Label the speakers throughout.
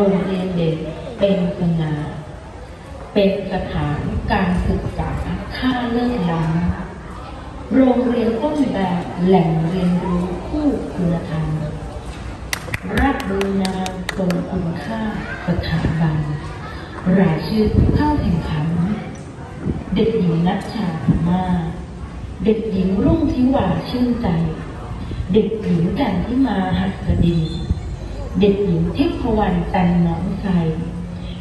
Speaker 1: โรงเรียนเด็กเป็นสง่าเป็นสถานการศึกษาค่าเลิศล้ำโรงเรียนต้นแบบแหล่งเรียนรู้คู่คุณธรรมรับรู้นามทรงคุณค่าสถาบันรายชื่อผู้เข้าแข่งขัน เด็กหญิงนัชชาพมาเด็กหญิงรุ่งทิวาชื่นใจ เด็กหญิงกันที่มาหัสดิน เด็กหญิงเทิพวรรณตันหน้องไทร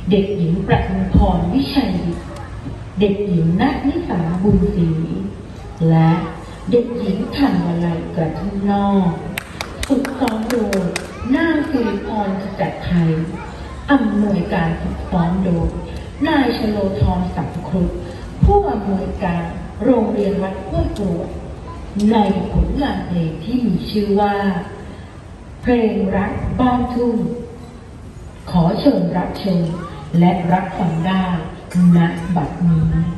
Speaker 1: เด็กหญิงประภพรวิชัย เด็กหญิงนัทนิสาบุญศรี และเด็กหญิงธันวลัยกระทุ่มนอกฝึกซ้อมโดยนางสิริพรจัดไทยอำนวยการฝึกซ้อมโดยนายชโลธรสังครุฑผู้อำนวยการโรงเรียนวัดห้วยกรในผลงานเพลงที่มีชื่อว่า เพลงรักบ้านทุ่ง ขอเชิญรับชมและรับฟังได้ณบัดนี้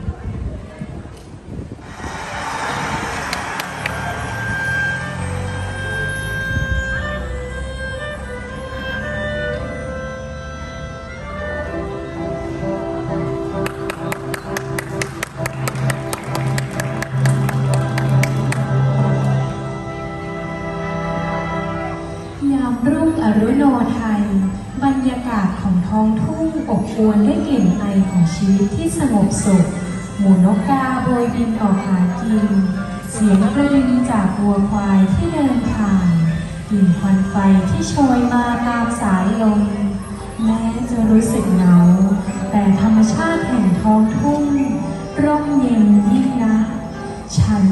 Speaker 2: ศของท้องทุ่งอบอวลด้วยกลิ่นไอของชีวิตที่สงบสุข หมูนกกาโบยบินออกหากิน เสียงกระดึงจากวัวควายที่เดินผ่านกลิ่นควันไฟที่โชยมาตามสายลม แม้จะรู้สึกเหงา แต่ธรรมชาติแห่งท้องทุ่ง ร่มเย็นยิ่งนะ ฉัน